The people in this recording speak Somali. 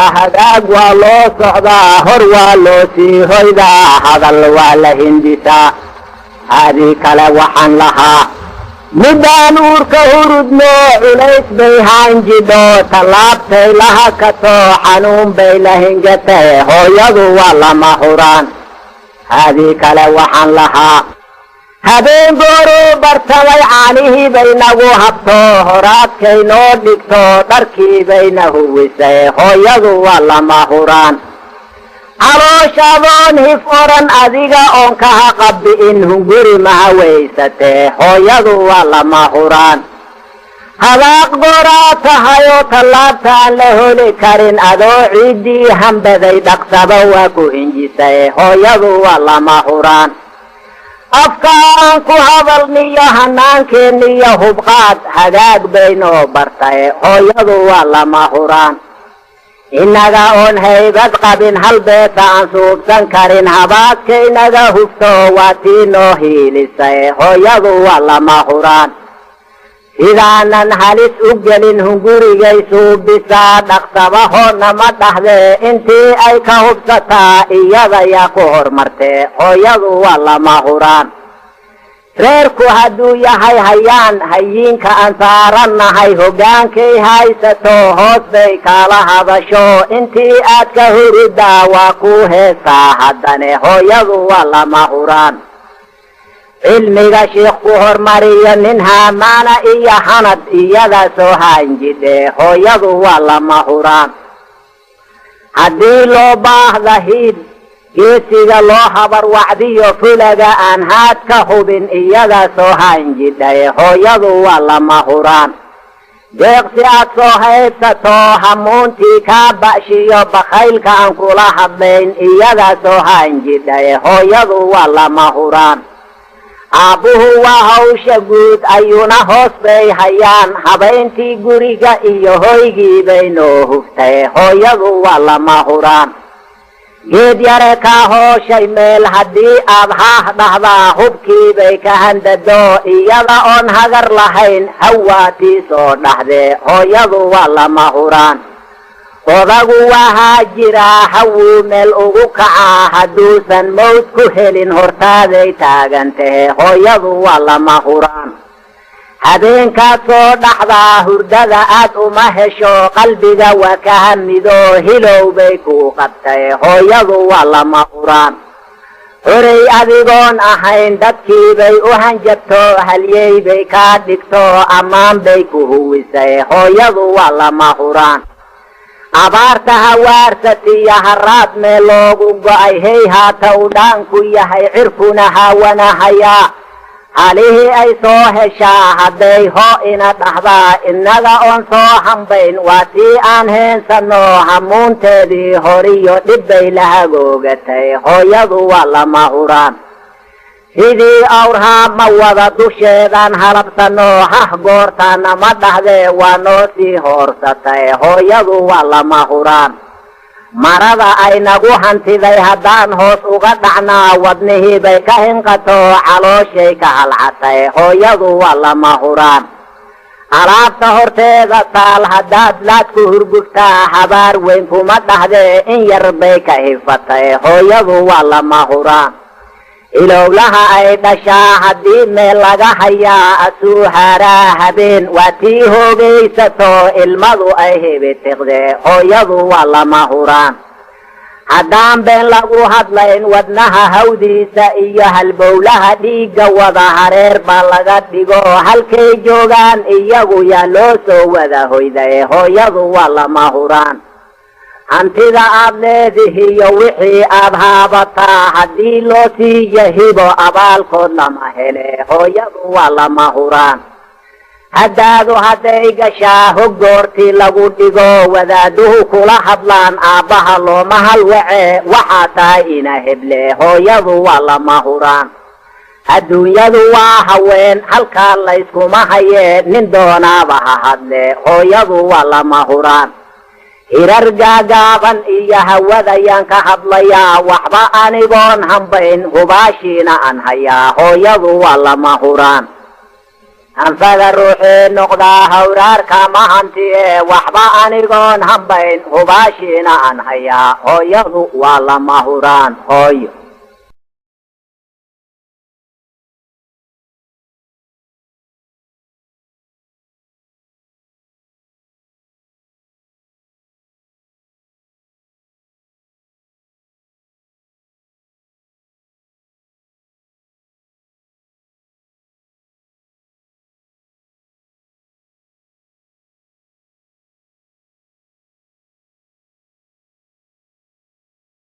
waa loo socdaa hor waa loo sii hoydaa hadal waa la hindisaa haadii kale waxaan lahaa middaan uurka hurudno culays bay haanjidho tallaabtay laha katoo xanuun bay la hingatay hooyadu waa lama huraan haadii kale waxaan lahaa habeen gooro bartamay caanihii bay nagu habto horaadkay noo dhigto dharkii bayna huwisay hooyadu waa lama huraan calooshaadoon hif oran adiga oon kaha qabbi'in hunguri mahawaysatee hooyadu waa lama huraan hadaaq gooraa tahayoo tallaabtaan la holi karin adoo ciiddii hambaday dhaqsaba waa ku hinjisay hooyadu waa lama huraan afkaan ku hadalniyo hanaankeeniyo hubqaad hagaag baynoo bartay hooyadu waa lama huraan innaga oon haybad qabin hal beeta aan suubsan karin habaadkaynaga hufto waa tii noo hiilisay hooyadu waa lama huraan sidaanan halis u gelin hungurigay suubisaa dhaqsabahoodna ma dhahdee intii ay ka hubsataa iyadayaa ku hormartee hooyadu waa lama huraan reerku hadduu yahay hayaan hayiinka aan saarannahay hoggaankay haysato hoos bay kaala hadasho intii aad ka huridaa waa ku heestaa haddane hooyadu waa lama huraan cilmiga shiikh ku hormariyo nin haamaana iyo hanad iyada soo haanjidhe hooyadu waa lama huraan haddii loo baahda hiid geesiga loo habar wacdiyo fulaga aan haad ka hubin iyada soo haanjidhay hooyadu waa lama huraan deeqsi aad soo haybsato hamuuntii kaa ba'shiyo bakhaylka aan kula hadlayn iyada soo haanjidhay hooyadu waa lama huraan aabbuhu waa hawsha guud ayuuna hoos bay hayaan habayntii guriga iyo hoygii bay noo huftay hooyadu waa lama huraan geed yare kaa hooshay meel haddii aad haah dhahdaa hubkii bay ka handado iyada oon hagar lahayn hawaatii soo dhahdee hooyadu waa lama huraan odagu waa haajiraa hawuu meel ugu kacaa hadduusan mawd ku helin hortaaday taagan tahe hooyadu waa lama huraan. Habeenkaad soo dhaxdaa hurdada aad uma hesho qalbiga waa ka hamido hilow bay ku qabtay hooyadu waa lama huraan. Horey adigoon ahayn dadkii bay u hanjabto halyey bay kaa dhigto ammaan bay ku huwisay hooyadu waa lama huraan abaarta hawaarsatiyo haraad meel loogu go'ay hey haata u dhaanku yahay cirkuna haawanahayaa halihii ay soo heshaa hadday hoo ina dhahdaa innaga oon soo hambayn waa tii aan heensano hamuunteedii horiyo dhibbay la hagoogatay hooyadu waa lama huraan sidii awrhaa ma wada dusheedaan halabsano hah goortaana ma dhahdee waa noo sii hoorsatay hooyadu waa lama huraan. Marada ay nagu hantiday haddaan hoos uga dhacnaa wadnihii bay ka hinqato calooshay ka halcatay hooyadu waa lama huraan. Alaabta horteeda taal haddaad laadku hurgugtaa habaar weyn kuma dhahdee in yar bay ka hifatay hooyadu waa lama huraan ilowlaha ay dhashaa haddii meel laga hayaa asuu haaraa habeen waa tii hoogaysato ilmadu ay hebitiqdee hooyadu waa lama huraan. Haddaan been lagu hadlayn wadnaha hawdiisa iyo halbowlaha dhiigga wada hareer baa laga dhigo. Halkay joogaan iyagu yaa loo soo wada hoyday hooyadu waa lama huraan hantida aad leedihiyo wixii aad haabataa haddii loo siiyo hibo abaalkood lama hele hooyadu waa lama huraan haddaadu hadday gashaa hoggoortii lagu dhigo wadaaduhu kula hadlaan aabbaha looma halwace waxaa tahay ina heble hooyadu waa lama huraan adduunyadu waa haween halkaa layskuma hayee nin doonaaba ha hadle hooyadu waa lama huraan hirar gaagaaban iyo hawadayaan ka hadlayaa. Waxba anigoon hambayn hubaashiina aan hayaa. Hooyadu waa lama huraan. Anfaga ruuxii noqdaa hawraarka mahanti ee. Waxba anigoon hambayn hubaashiina aan hayaa. Hooyadu waa lama huraan. Hooyo